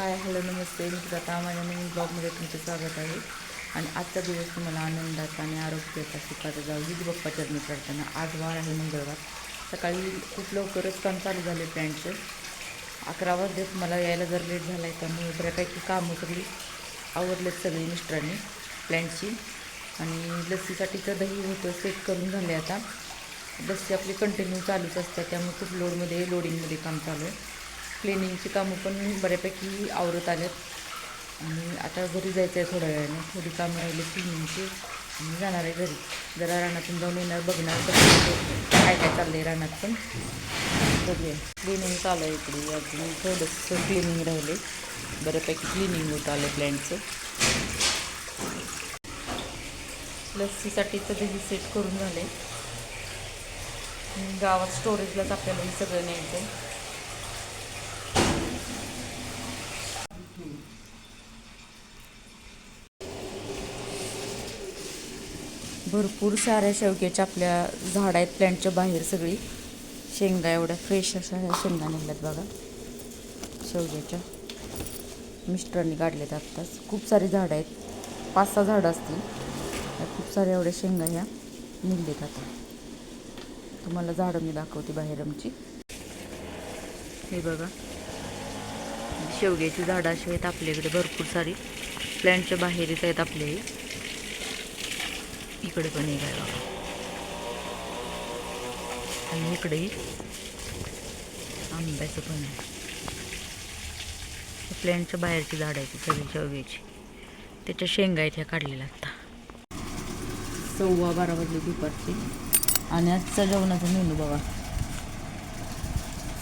Hi hello नमस्ते. मी आता माझ्या नवीन ब्लॉगमध्ये तुमचं स्वागत आहे. आणि आजचा दिवस तुम्हाला आनंदाचा आणि आरोग्याचा सुखाचा जाऊ ही बाप्पा चरणी करताना आज वार आहे मंगळवार. सकाळी खूप लवकरच काम चालू झाले प्लॅनचं. अकरा वाजलेच मला यायला जर लेट झाला आहे त्यामुळे बऱ्यापैकी कामं सगळी आवडलेत सगळी मिस्टरांनी प्लॅनची. आणि लस्सीसाठीचं दही होतं सेट करून झाले आता. लस्सी आपली कंटिन्यू चालूच असते त्यामुळे खूप लोडमध्ये लोडिंगमध्ये काम चालू आहे. क्लिनिंगची कामं पण बऱ्यापैकी आवरत आलेत. आणि आता घरी जायचं आहे थोड्या वेळाने. थोडी कामं राहिली क्लिनिंगची आणि जाणार आहे घरी. जरा रानातून जाऊन येणार बघणार काय काय चाललं आहे रानात पण. बघूया. क्लिनिंग चालू आहे इकडे. अजून थोडंसं क्लिनिंग राहिले बऱ्यापैकी क्लिनिंग होत आलं प्लॅनचं लस्सीसाठीचं दही सेट करून झाले गावात स्टोरेजलाच आपल्याला हे सगळं न्यायचं आहे भरपूर साऱ्या शेवग्याच्या आपल्या झाड आहेत प्लॅन्टच्या बाहेर सगळी. शेंगा एवढ्या फ्रेश अशा ह्या शेंगा निघल्यात बघा. शेवग्याच्या. मिस्टरांनी काढल्यात आत्ताच. खूप सारी झाडं आहेत. पाच सहा झाडं असतील. खूप साऱ्या एवढ्या शेंगा ह्या निघलेत आता. तुम्हाला झाडं मी दाखवते बाहेर आमची. हे बघा. शेवग्याची झाडं अशी आहेत आपल्याकडे भरपूर सारी. प्लॅन्टच्या बाहेरच आहेत आपले. इकडे पण एक आहे बाबा आणि इकडेही आंब्याचं पण आहे. प्लॅन्टच्या बाहेरची झाड आहे ती सगळी शेवग्याची. त्याच्या शेंगा आहेत ह्या काढलेल्या आत्ता. सव्वा बारा वाजले दुपारची. आणि आजचा जेवणाचा मेनू बघा.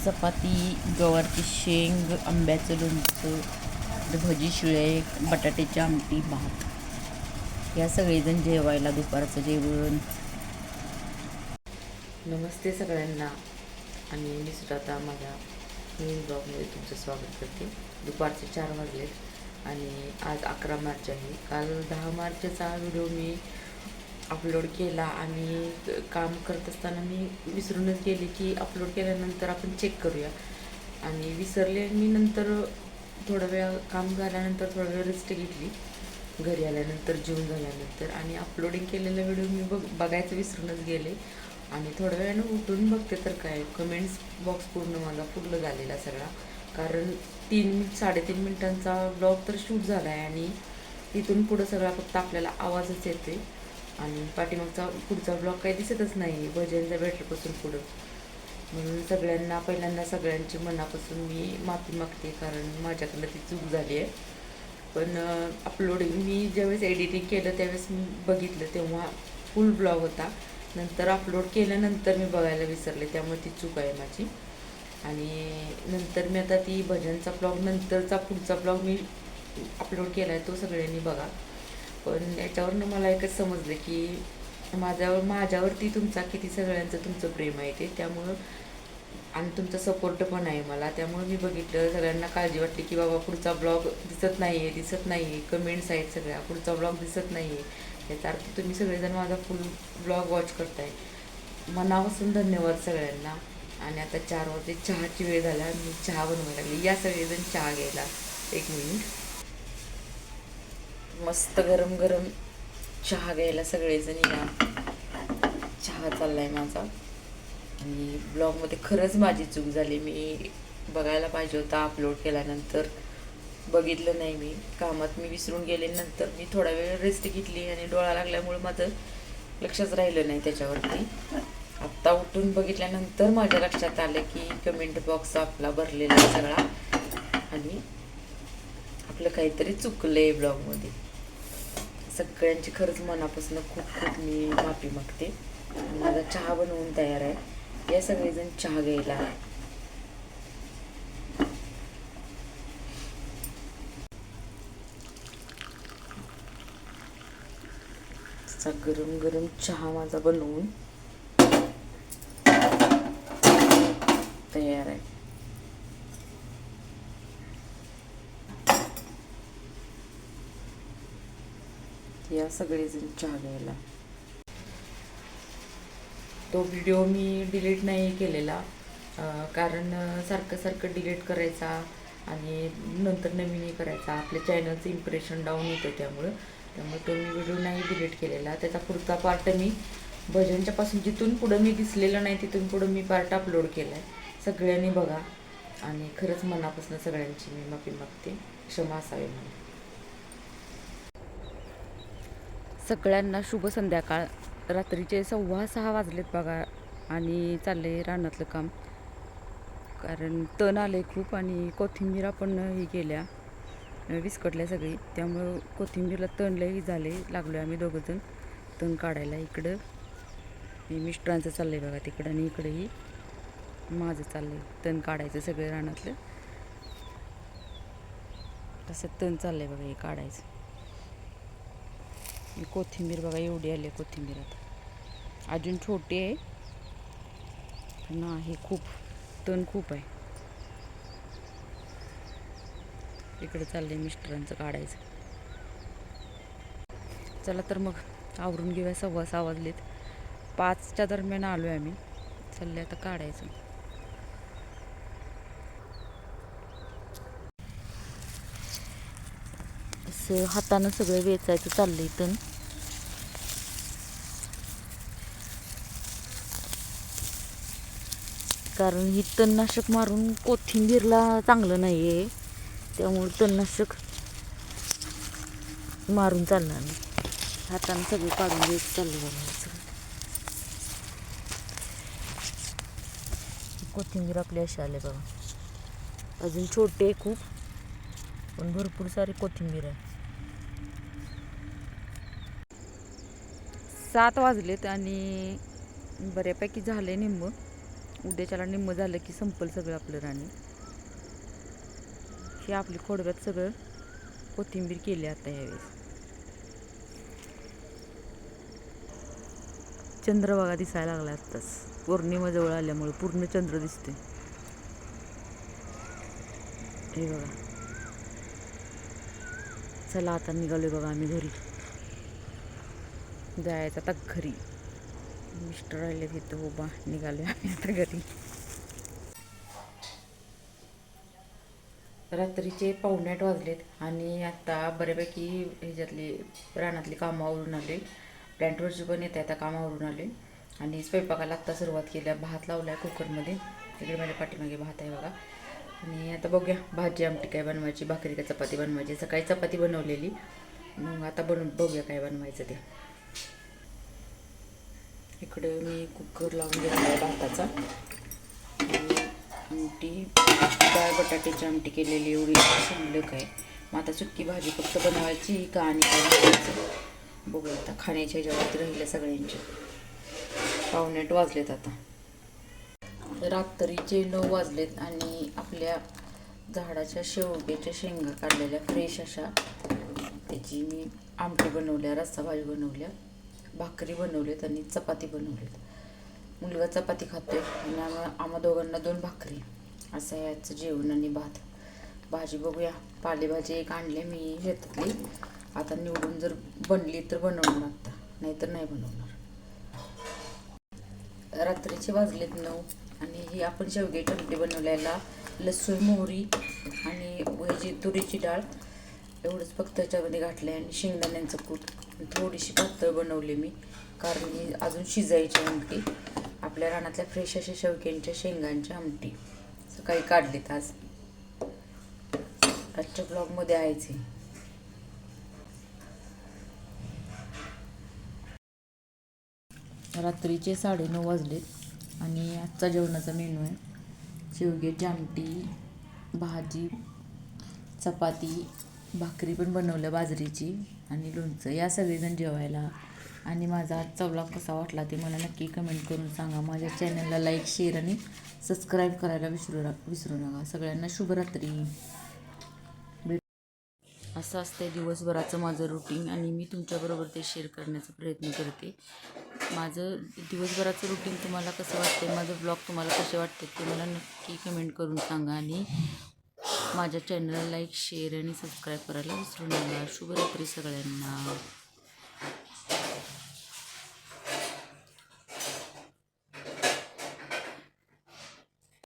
चपाती गवारची शेंग आंब्याचं लोणचं भजी शिळे बटाट्याची आमटी भात. या सगळेजण जेवायला दुपारचं जेवण. नमस्ते सगळ्यांना. आणि मी सुद्धा आता माझ्या नवीन ब्लॉगमध्ये तुमचं स्वागत करते. दुपारचे चार वाजले आणि आज अकरा मार्च आहे. काल दहा मार्चचा व्हिडिओ मी अपलोड केला आणि काम करत असताना मी विसरूनच गेले की अपलोड केल्यानंतर आपण चेक करूया. आणि विसरले मी नंतर थोडा वेळ काम झाल्यानंतर थोडा वेळ रेस्ट घेतली. घरी आल्यानंतर जेवण झाल्यानंतर आणि अपलोडिंग केलेला व्हिडिओ मी बघ बघायचं विसरूनच गेले. आणि थोड्या वेळानं उठून बघते तर काय कमेंट्स बॉक्स पूर्ण माझा फुल झालेला सगळा. कारण तीन साडेतीन मिनिटांचा ब्लॉग तर शूट झाला आहे आणि तिथून पुढं सगळा फक्त आपल्याला आवाजच येते आणि पाठीमागचा पुढचा ब्लॉग काही दिसतच नाही भजनचा भेटल्यापासून पुढं. म्हणून सगळ्यांना पहिल्यांदा सगळ्यांची मनापासून मी माफी मागते कारण माझ्याकडनं ती चूक झाली आहे. पण अपलोडिंग मी ज्यावेळेस एडिटिंग केलं त्यावेळेस मी बघितलं तेव्हा फुल ब्लॉग होता. नंतर अपलोड केल्यानंतर मी बघायला विसरले त्यामुळे ती चूक आहे माझी. आणि नंतर मी आता ती भजनचा ब्लॉग नंतरचा पुढचा ब्लॉग मी अपलोड केला आहे तो सगळ्यांनी बघा. पण याच्यावरनं मला एकच समजलं की माझ्यावर माझ्यावरती तुमचा किती सगळ्यांचं तुमचं प्रेम आहे ते. त्यामुळं आणि तुमचा सपोर्ट पण आहे मला. त्यामुळे मी बघितलं सगळ्यांना काळजी वाटली की बाबा पुढचा ब्लॉग दिसत नाही आहे दिसत नाही आहे कमेंट्स आहेत सगळ्या. पुढचा ब्लॉग दिसत नाही आहे याचा अर्थ तुम्ही सगळेजण माझा फुल ब्लॉग वॉच करताय. मनापासून धन्यवाद सगळ्यांना. आणि आता चार वाजते चहाची वेळ झाला. मी चहा बनवायला लागली. या सगळेजण चहा घ्यायला. एक मिनिट मस्त गरम गरम चहा घ्यायला सगळेजण या. चहा चालला आहे माझा. आणि ब्लॉगमध्ये खरंच माझी चूक झाली. मी बघायला पाहिजे होता अपलोड केल्यानंतर. बघितलं नाही मी. कामात मी विसरून गेले. नंतर मी थोडा वेळ रेस्ट घेतली आणि डोळा लागल्यामुळे माझं लक्षच राहिलं नाही त्याच्यावरती. आत्ता उठून बघितल्यानंतर माझ्या लक्षात आलं की कमेंट बॉक्स आपला भरलेला आहे सगळा. आणि आपलं काहीतरी चुकलं आहे ब्लॉगमध्ये सगळ्यांची खरंच मनापासून खूप खूप मी माफी मागते. माझा चहा बनवून तयार आहे. या सगळेजण चहा घ्यायला असा गरम गरम चहा माझा बनवून तयार आहे. या सगळेजण चहा घ्यायला. तो व्हिडिओ मी डिलीट नाही केलेला कारण सारखं सारखं डिलीट करायचा आणि नंतर नवीन हे करायचा. आपल्या चॅनलचं इम्प्रेशन डाऊन होतं त्यामुळं. त्यामुळे तो मी व्हिडिओ नाही डिलीट केलेला. त्याचा पुढचा पार्ट मी भजनच्या पासून जिथून पुढं मी दिसलेलं नाही तिथून पुढं मी पार्ट अपलोड केला आहे सगळ्यांनी बघा. आणि खरंच मनापासून सगळ्यांची मी माफी मागते. क्षमा असावी मला सगळ्यांना शुभ संध्याकाळ. रात्रीचे सव्वा सहा वाजलेत बघा आणि चालले रानातलं काम. कारण तण आले खूप आणि कोथिंबीर पण हे गेल्या विस्कटल्या सगळी. त्यामुळं कोथिंबीरला तण लई झाले लागलो आम्ही दोघंजण तण काढायला इकडं. मिस्टरांचं मिस्टरांचं चाललंय बघा तिकडं आणि इकडंही. माझं चाललंय तण काढायचं सगळं रानातलं. तसं तण चाललंय बघा हे काढायचं. कोथिंबीर बघा एवढी आली आहे कोथिंबीर आता. अजून छोटी आहे पण हे खूप तण खूप आहे. इकडे आहे मिस्टरांचं काढायचं. चला तर मग आवरून घेऊया सव्वा सहा वाजलेत पाचच्या दरम्यान आलो आहे आम्ही. चालले आता काढायचं. असं हातानं सगळं वेचायचं चाललंय इथून कारण ही तणनाशक मारून कोथिंबीरला चांगलं नाही आहे त्यामुळे तणनाशक मारून चालणार नाही. हातानं सगळं काढून घ्यायचं चाललं बघा कोथिंबीर आपली अशी आले बघा. अजून छोटे आहे खूप पण भरपूर सारी कोथिंबीर आहे. सात वाजलेत आणि बऱ्यापैकी झाले निंबू उद्याच्याला निम्म झालं की संपल सगळं आपलं राणी. हे आपली खोडव्यात सगळं कोथिंबीर केली आता यावेळेस. चंद्र बघा दिसायला लागला आत्ताच. पौर्णिमा जवळ आल्यामुळे पूर्ण चंद्र दिसते हे बघा. चला आता निघालोय बघा आम्ही घरी. जायचं आता घरी मिस्टर राहिले तिथं उभा निघालो आम्ही आता घरी. रात्रीचे पावणे आठ वाजलेत आणि आता बऱ्यापैकी ह्याच्यातली रानातली कामं आवरून आले. प्लॅन्टवरची पण येत आता कामं आवरून आले. आणि स्वयंपाकाला आत्ता सुरुवात केली. आहे. भात लावला आहे कुकरमध्ये. तिकडे माझ्या पाठीमागे भात आहे बघा. आणि आता बघूया भाजी आमटी काय बनवायची भाकरी काय चपाती बनवायची. सकाळी चपाती बनवलेली. मग आता बनवून बघूया काय बनवायचं ते. इकडे मी कुकर लावून घेतला भाताचा. आमटी डाळ बटाट्याची आमटी केलेली एवढी शिल्लक आहे. मग आता सुक्की भाजी फक्त बनवायची का आणि बनवायचं? बघूया आता खाण्याच्या ह्याच्यावरती राहिल्या सगळ्यांच्या पावणेट वाजलेत आता. रात्रीचे नऊ वाजलेत आणि आपल्या झाडाच्या शेवग्याच्या शेंगा काढलेल्या फ्रेश अशा त्याची मी आमटी बनवल्या रस्सा भाजी बनवल्या. भाकरी बनवलेत आणि चपाती बनवलेत. मुलगा चपाती खातोय आणि आम्हा आम्हा दोघांना दोन भाकरी. असं आहे याचं जेवण आणि भात. भाजी बघूया. पालेभाजी एक आणली मी शेतातली. आता निवडून जर बनली तर बनवणार आता. नाहीतर नाही बनवणार. रात्रीचे वाजलेत नऊ आणि ही आपण शेवग्याची टमटे बनवल्याला लसूण मोहरी आणि ह्याची तुरीची डाळ एवढंच फक्त त्याच्यामध्ये घातलं आहे आणि शेंगदाण्यांचं कूट. थोडीशी पातळ बनवली मी कारण ही अजून शिजायची आमटी आपल्या रानातल्या फ्रेश अशा शेवक्यांच्या शेंगांची आमटी सकाळी काढलीत आज. आजच्या ब्लॉगमध्ये आहेच रात्रीचे रात्रीचे साडेनऊ वाजलेत आणि आजचा जेवणाचा मेनू आहे. शेवग्याची आमटी भाजी चपाती भाकरी पण बनवलं बाजरीची आणि लोणचं. या सगळेजण जेवायला. आणि माझा आजचा कसा वाटला ते मला नक्की कमेंट करून सांगा. माझ्या चॅनलला लाईक शेअर आणि सबस्क्राईब करायला विसरू विसरू नका. सगळ्यांना शुभरात्री. असं असं आहे दिवसभराचं माझं रुटीन आणि मी तुमच्याबरोबर ते शेअर करण्याचा प्रयत्न करते. माझं दिवसभराचं रुटीन तुम्हाला कसं वाटते माझं ब्लॉग तुम्हाला कसे वाटते ते मला नक्की कमेंट करून सांगा आणि माझ्या चॅनलला लाईक शेअर आणि सबस्क्राईब करायला विसरू नका. शुभरात्री सगळ्यांना.